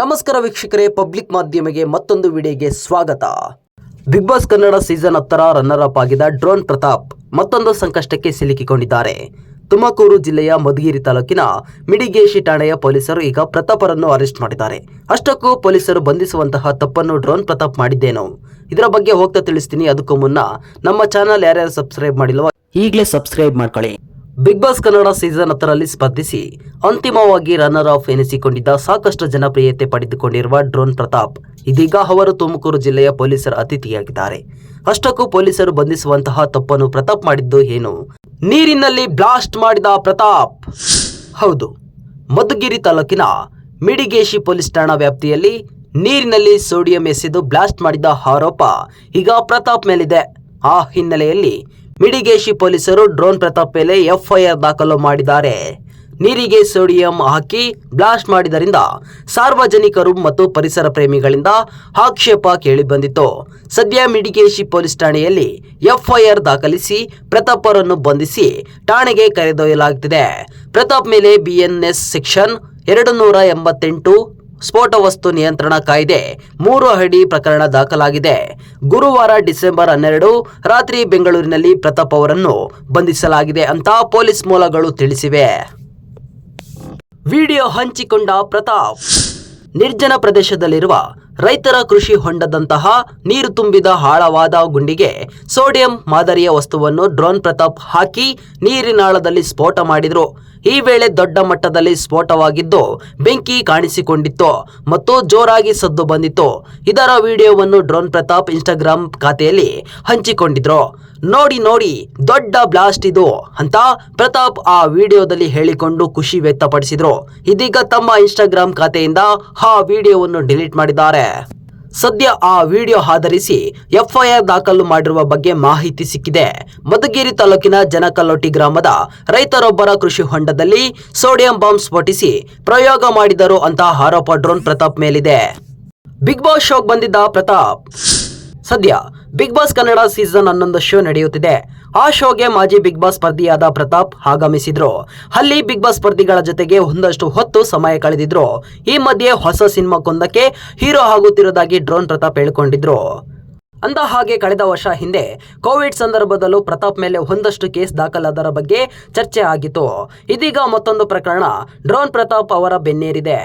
ನಮಸ್ಕಾರ ವೀಕ್ಷಕರೇ, ಪಬ್ಲಿಕ್ ಮಾಧ್ಯಮಿಗೆ ಮತ್ತೊಂದು ವಿಡಿಯೋಗೆ ಸ್ವಾಗತ. ಬಿಗ್ ಬಾಸ್ ಕನ್ನಡ ಸೀಸನ್ ಹತ್ತರ ರನ್ನರ್ ಅಪ್ ಆಗಿದ್ದ ಡ್ರೋನ್ ಪ್ರತಾಪ್ ಮತ್ತೊಂದು ಸಂಕಷ್ಟಕ್ಕೆ ಸಿಲುಕಿಕೊಂಡಿದ್ದಾರೆ. ತುಮಕೂರು ಜಿಲ್ಲೆಯ ಮಧುಗಿರಿ ತಾಲೂಕಿನ ಮಿಡಿಗೇಶಿ ಠಾಣೆಯ ಪೊಲೀಸರು ಈಗ ಪ್ರತಾಪರನ್ನು ಅರೆಸ್ಟ್ ಮಾಡಿದ್ದಾರೆ. ಅಷ್ಟಕ್ಕೂ ಪೊಲೀಸರು ಬಂಧಿಸುವಂತಹ ತಪ್ಪನ್ನು ಡ್ರೋನ್ ಪ್ರತಾಪ್ ಮಾಡಿದ್ದೇನು? ಇದರ ಬಗ್ಗೆ ಹೋಗ್ತಾ ತಿಳಿಸ್ತೀನಿ. ಅದಕ್ಕೂ ಮುನ್ನ ನಮ್ಮ ಚಾನಲ್ ಯಾರ್ಯಾರು ಸಬ್ಸ್ಕ್ರೈಬ್ ಮಾಡಿಲ್ವೋ ಈಗಲೇ ಸಬ್ಸ್ಕ್ರೈಬ್ ಮಾಡ್ಕೊಳ್ಳಿ. ಬಿಗ್ ಬಾಸ್ ಕನ್ನಡ ಸೀಸನ್ ಹತ್ತರಲ್ಲಿ ಸ್ಪರ್ಧಿಸಿ ಅಂತಿಮವಾಗಿ ರನ್ನರ್ ಆಫ್ ಎನಿಸಿಕೊಂಡಿದ್ದ ಸಾಕಷ್ಟು ಜನಪ್ರಿಯತೆ ಪಡೆದುಕೊಂಡಿರುವ ಡ್ರೋನ್ ಪ್ರತಾಪ್. ಇದೀಗ ಅವರು ತುಮಕೂರು ಜಿಲ್ಲೆಯ ಪೊಲೀಸರ ಅತಿಥಿಯಾಗಿದ್ದಾರೆ. ಅಷ್ಟಕ್ಕೂ ಪೊಲೀಸರು ಬಂಧಿಸುವಂತಹ ತಪ್ಪನ್ನು ಪ್ರತಾಪ್ ಮಾಡಿದ್ದು ಏನು? ನೀರಿನಲ್ಲಿ ಬ್ಲಾಸ್ಟ್ ಮಾಡಿದ ಪ್ರತಾಪ್! ಹೌದು, ಮಧುಗಿರಿ ತಾಲೂಕಿನ ಮಿಡಿಗೇಶಿ ಪೊಲೀಸ್ ಠಾಣಾ ವ್ಯಾಪ್ತಿಯಲ್ಲಿ ನೀರಿನಲ್ಲಿ ಸೋಡಿಯಂ ಎಸೆದು ಬ್ಲಾಸ್ಟ್ ಮಾಡಿದ ಆರೋಪ ಈಗ ಪ್ರತಾಪ್ ಮೇಲಿದೆ. ಆ ಹಿನ್ನೆಲೆಯಲ್ಲಿ ಮಿಡಿಗೇಶಿ ಪೊಲೀಸರು ಡ್ರೋನ್ ಪ್ರತಾಪ್ ಮೇಲೆ ಎಫ್ಐಆರ್ ದಾಖಲು ಮಾಡಿದ್ದಾರೆ. ನೀರಿಗೆ ಸೋಡಿಯಂ ಹಾಕಿ ಬ್ಲಾಸ್ಟ್ ಮಾಡಿದರಿಂದ ಸಾರ್ವಜನಿಕರು ಮತ್ತು ಪರಿಸರ ಪ್ರೇಮಿಗಳಿಂದ ಆಕ್ಷೇಪ ಕೇಳಿಬಂದಿತ್ತು. ಸದ್ಯ ಮಿಡಿಗೇಶಿ ಪೊಲೀಸ್ ಠಾಣೆಯಲ್ಲಿ ಎಫ್ಐಆರ್ ದಾಖಲಿಸಿ ಪ್ರತಾಪ್ ಅವರನ್ನು ಬಂಧಿಸಿ ಠಾಣೆಗೆ ಕರೆದೊಯ್ಯಲಾಗುತ್ತಿದೆ ಪ್ರತಾಪ್ ಮೇಲೆ ಬಿಎನ್ಎಸ್ ಸೆಕ್ಷನ್ ಎರಡು ನೂರ ಎಂಬತ್ತೆಂಟು ಸ್ಫೋಟ ವಸ್ತು ನಿಯಂತ್ರಣ ಕಾಯ್ದೆ ಮೂರು ಅಡಿ ಪ್ರಕರಣ ದಾಖಲಾಗಿದೆ. ಗುರುವಾರ ಡಿಸೆಂಬರ್ ಹನ್ನೆರಡು, ರಾತ್ರಿ ಬೆಂಗಳೂರಿನಲ್ಲಿ ಪ್ರತಾಪ್ ಅವರನ್ನು ಬಂಧಿಸಲಾಗಿದೆ ಅಂತ ಪೊಲೀಸ್ ಮೂಲಗಳು ತಿಳಿಸಿವೆ. ವಿಡಿಯೋ ಹಂಚಿಕೊಂಡ ಪ್ರತಾಪ್, ನಿರ್ಜನ ಪ್ರದೇಶದಲ್ಲಿರುವ ರೈತರ ಕೃಷಿ ಹೊಂಡದಂತಹ ನೀರು ತುಂಬಿದ ಆಳವಾದ ಗುಂಡಿಗೆ ಸೋಡಿಯಂ ಮಾದರಿಯ ವಸ್ತುವನ್ನು ಡ್ರೋನ್ ಪ್ರತಾಪ್ ಹಾಕಿ ನೀರಿನಾಳದಲ್ಲಿ ಸ್ಫೋಟ ಮಾಡಿದ್ರು. ಈ ವೇಳೆ ದೊಡ್ಡ ಮಟ್ಟದಲ್ಲಿ ಸ್ಫೋಟವಾಗಿದ್ದು ಬೆಂಕಿ ಕಾಣಿಸಿಕೊಂಡಿತ್ತು ಮತ್ತು ಜೋರಾಗಿ ಸದ್ದು ಬಂದಿತ್ತು. ಇದರ ವಿಡಿಯೋವನ್ನು ಡ್ರೋನ್ ಪ್ರತಾಪ್ ಇನ್ಸ್ಟಾಗ್ರಾಮ್ ಖಾತೆಯಲ್ಲಿ ಹಂಚಿಕೊಂಡಿದ್ರು. ನೋಡಿ ನೋಡಿ, ದೊಡ್ಡ ಬ್ಲಾಸ್ಟ್ ಇದು ಅಂತ ಪ್ರತಾಪ್ ಆ ವಿಡಿಯೋದಲ್ಲಿ ಹೇಳಿಕೊಂಡು ಖುಷಿ ವ್ಯಕ್ತಪಡಿಸಿದ್ರು. ಇದೀಗ ತಮ್ಮ ಇನ್ಸ್ಟಾಗ್ರಾಮ್ ಖಾತೆಯಿಂದ ಆ ವಿಡಿಯೋವನ್ನು ಡಿಲೀಟ್ ಮಾಡಿದ್ದಾರೆ. ಸದ್ಯ ಆ ವಿಡಿಯೋ ಆಧರಿಸಿ ಎಫ್ಐಆರ್ ದಾಖಲು ಮಾಡಿರುವ ಬಗ್ಗೆ ಮಾಹಿತಿ ಸಿಕ್ಕಿದೆ. ಮಧುಗಿರಿ ತಾಲೂಕಿನ ಜನಕಲ್ಲೋಟಿ ಗ್ರಾಮದ ರೈತರೊಬ್ಬರ ಕೃಷಿ ಹೊಂಡದಲ್ಲಿ ಸೋಡಿಯಂ ಬಾಂಬ್ ಸ್ಫೋಟಿಸಿ ಪ್ರಯೋಗ ಮಾಡಿದರು ಅಂತ ಆರೋಪ ಡ್ರೋನ್ ಪ್ರತಾಪ್ ಮೇಲಿದೆ. ಬಿಗ್ ಬಾಸ್ ಶೋಗೆ ಬಂದಿದ್ದ ಪ್ರತಾಪ್. ಸದ್ಯ ಬಿಗ್ ಬಾಸ್ ಕನ್ನಡ ಸೀಸನ್ ಹನ್ನೊಂದು ಶೋ ನಡೆಯುತ್ತಿದೆ. ಆ ಶೋಗೆ ಮಾಜಿ ಬಿಗ್ ಬಾಸ್ ಸ್ಪರ್ಧಿಯಾದ ಪ್ರತಾಪ್ ಆಗಮಿಸಿದ್ರು. ಅಲ್ಲಿ ಬಿಗ್ ಬಾಸ್ ಸ್ಪರ್ಧಿಗಳ ಜೊತೆಗೆ ಒಂದಷ್ಟು ಹೊತ್ತು ಸಮಯ ಕಳೆದಿದ್ರು. ಈ ಮಧ್ಯೆ ಹೊಸ ಸಿನಿಮಾಕ್ಕೊಂದಕ್ಕೆ ಹೀರೋ ಆಗುತ್ತಿರುವುದಾಗಿ ಡ್ರೋನ್ ಪ್ರತಾಪ್ ಹೇಳಿಕೊಂಡಿದ್ರು. ಅಂದ ಹಾಗೆ ಕಳೆದ ವರ್ಷ ಹಿಂದೆ ಕೋವಿಡ್ ಸಂದರ್ಭದಲ್ಲೂ ಪ್ರತಾಪ್ ಮೇಲೆ ಒಂದಷ್ಟು ಕೇಸ್ ದಾಖಲಾದರ ಬಗ್ಗೆ ಚರ್ಚೆ ಆಗಿತ್ತು. ಇದೀಗ ಮತ್ತೊಂದು ಪ್ರಕರಣ ಡ್ರೋನ್ ಪ್ರತಾಪ್ ಅವರ ಬೆನ್ನೇರಿದೆ.